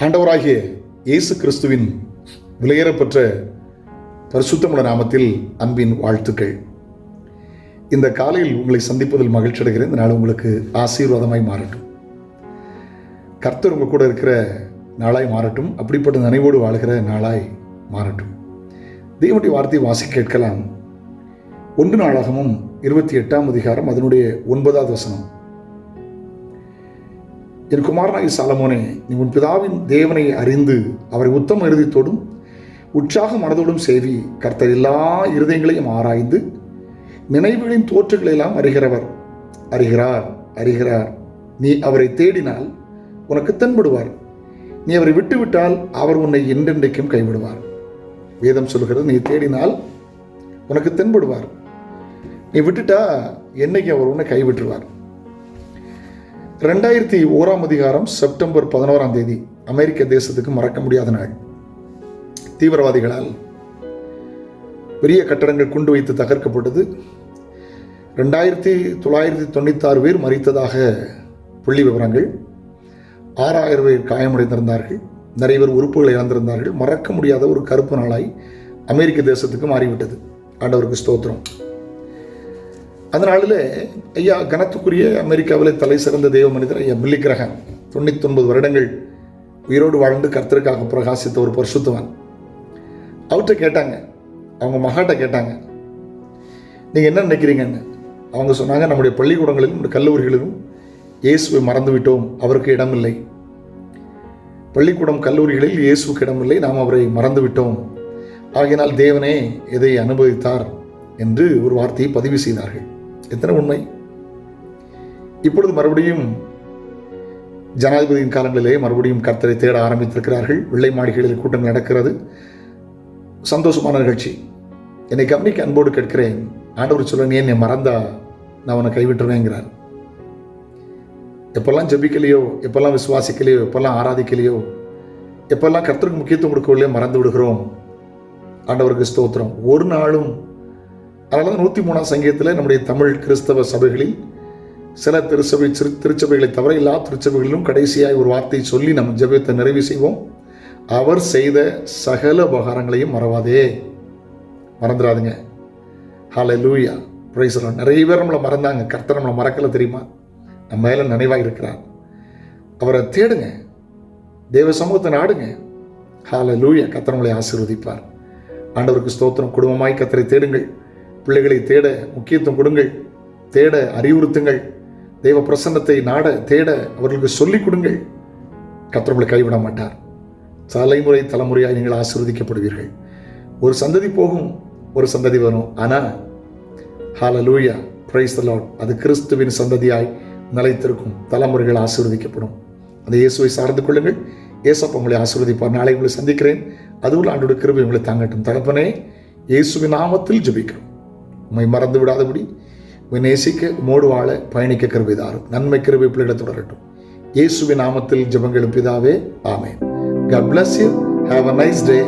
ஆண்டவராகிய இயேசு கிறிஸ்துவின் விலையேறப்பெற்ற பரிசுத்தமுள்ள நாமத்தில் அன்பின் வாழ்த்துக்கள். இந்த காலையில் உங்களை சந்திப்பதில் மகிழ்ச்சி அடைகிறேன். இந்த நாள் உங்களுக்கு ஆசீர்வாதமாய் மாறட்டும். கர்த்தர் உங்க கூட இருக்கிற நாளாய் மாறட்டும். அப்படிப்பட்ட நினைவோடு வாழ்கிற நாளாய் மாறட்டும். தேவனுடைய வார்த்தையை வாசி கேட்கலாம். ஒன்று நாளாகமும் இருபத்தி எட்டாம் அதிகாரம் அதனுடைய ஒன்பதாவது வசனம். என் குமாரனாகி சாலமோனே நீ உன் பிதாவின் தேவனை அறிந்து அவரை உத்தம இறுதித்தோடும் உற்சாக மனதோடும் சேவி கர்த்தர் எல்லா இருதயங்களையும் ஆராய்ந்து நினைவுகளின் தோற்றுகளெல்லாம் அறிகிறவர். அறிகிறார் அறிகிறார். நீ அவரை தேடினால் உனக்கு தென்படுவார். நீ அவரை விட்டுவிட்டால் அவர் உன்னை என்றென்றைக்கும் கைவிடுவார். வேதம் சொல்கிறது நீ தேடினால் உனக்கு தென்படுவார். நீ விட்டுட்டா என்னைக்கு அவர் உன்னை கைவிட்டுருவார்? ரெண்டாயிரத்தி ஓராம் அதிகாரம் செப்டம்பர் பதினோராம் தேதி. அமெரிக்க தேசத்துக்கு மறக்க முடியாத நாள். தீவிரவாதிகளால் பெரிய கட்டடங்கள் குண்டு வைத்து தகர்க்கப்பட்டது. ரெண்டாயிரத்தி தொள்ளாயிரத்தி தொண்ணூத்தாறு பேர் மறித்ததாக புள்ளி விவரங்கள். ஆறாயிரம் பேர் காயமடைந்திருந்தார்கள். நிறைய பேர் உறுப்புகளை இழந்திருந்தார்கள். மறக்க முடியாத ஒரு கருப்பு நாளாய் அமெரிக்க தேசத்துக்கு மாறிவிட்டது. ஆண்டவருக்கு ஸ்தோத்திரம். அதனால ஐயா கனத்துக்குரிய அமெரிக்காவில் தலை சிறந்த தெய்வ மனிதர் ஐயா பில்லி கிரகம். தொண்ணூத்தொன்பது வருடங்கள் உயிரோடு வாழ்ந்து கர்த்தருக்காக பிரகாசித்த ஒரு பரிசுத்தவன். அவர்கிட்ட கேட்டாங்க. அவங்க மகாட்ட கேட்டாங்க. நீங்கள் என்ன நினைக்கிறீங்கன்னு? அவங்க சொன்னாங்க நம்முடைய பள்ளிக்கூடங்களிலும் நம்முடைய கல்லூரிகளிலும் இயேசுவை மறந்துவிட்டோம். அவருக்கு இடமில்லை. பள்ளிக்கூடம் கல்லூரிகளில் இயேசுக்கு இடமில்லை. நாம் அவரை மறந்துவிட்டோம். ஆகையினால் தேவனே எதை அனுபவித்தார் என்று ஒரு வார்த்தையை பதிவு செய்தார்கள். எத்தனை உண்மை? இப்பொழுது மறுபடியும் ஜனாதிபதியின் காலங்களிலே மறுபடியும் கர்த்தரை தேட ஆரம்பித்திருக்கிறார்கள். வெள்ளை மாளிகைகளில் கூட்டம் நடக்கிறது. சந்தோஷமான நிகழ்ச்சி. என்னை கவனிக்க அன்போடு கேட்கிறேன். ஆண்டவர் சொல்ல நீ என்னை மறந்தா நான் உன்னை கைவிட்டுருவேங்கிறார். எப்பெல்லாம் ஜெபிக்கலையோ எப்பெல்லாம் விசுவாசிக்கலையோ எப்பெல்லாம் ஆராதிக்கலையோ எப்பெல்லாம் கர்த்தருக்கு முக்கியத்துவம் கொடுக்கவில்லையோ மறந்து விடுகிறோம். ஆண்டவருக்கு ஸ்தோத்திரம். ஒரு நாளும் அதனால தான் நூற்றி மூணாம் சங்கீதத்தில் நம்முடைய தமிழ் கிறிஸ்தவ சபைகளில் சில திருச்சபை திரு திருச்சபைகளை தவிர எல்லா திருச்சபைகளிலும் கடைசியாக ஒரு வார்த்தையை சொல்லி நம்ம ஜெபத்தை நிறைவு செய்வோம். அவர் செய்த சகல உபகாரங்களையும் மறவாதே. மறந்துடாதுங்க. ஹாலை லூயா பிரைசலாம் நிறைய பேர் நம்மளை மறந்தாங்க. கர்த்தர் நம்மளை மறக்கல தெரியுமா? நம்ம மேலே நினைவாக இருக்கிறார். அவரை தேடுங்க. தேவ சமூகத்தை நாடுங்க. ஹாலை லூயா கர்த்தர் நம்மளை ஆசீர்வதிப்பார். ஆண்டவருக்கு ஸ்தோத்திரம். குடும்பமாய் கத்தரை தேடுங்கள். பிள்ளைகளை தேட முக்கியத்துவம் கொடுங்கள் தேட அறிவுறுத்துங்கள் தெய்வ பிரசன்னத்தை நாட தேட அவர்களுக்கு சொல்லிக் கொடுங்கள். கத்திரங்களை கைவிட மாட்டார். தலைமுறை தலைமுறையாக நீங்கள் ஆசீர்வதிக்கப்படுவீர்கள். ஒரு சந்ததி போகும் ஒரு சந்ததி வரும். ஆனால் ஹாலலூயா பிரைஸ் த அது கிறிஸ்துவின் சந்ததியாய் நிலைத்திருக்கும். தலைமுறைகள் ஆசீர்வதிக்கப்படும். அந்த இயேசுவை சார்ந்து கொள்ளுங்கள். இயேசப்ப உங்களை ஆசீர்வதிப்பார். நாளை உங்களை சந்திக்கிறேன். அதுவும் ஆண்டோட கிருபை உங்களை தாங்கட்டும். தகப்பனே இயேசுவின் நாமத்தில் ஜபிக்கிறோம். உண்மை மறந்து விடாதபடி உண்மை நேசிக்க உமோடு வாழ பயணிக்க கருவிதாரும் நன்மை கருவை பிள்ளைகளை தொடரட்டும் இயேசுவின் நாமத்தில் ஜபங்களும் பிதாவே ஆமேன் God bless you. Have a nice day.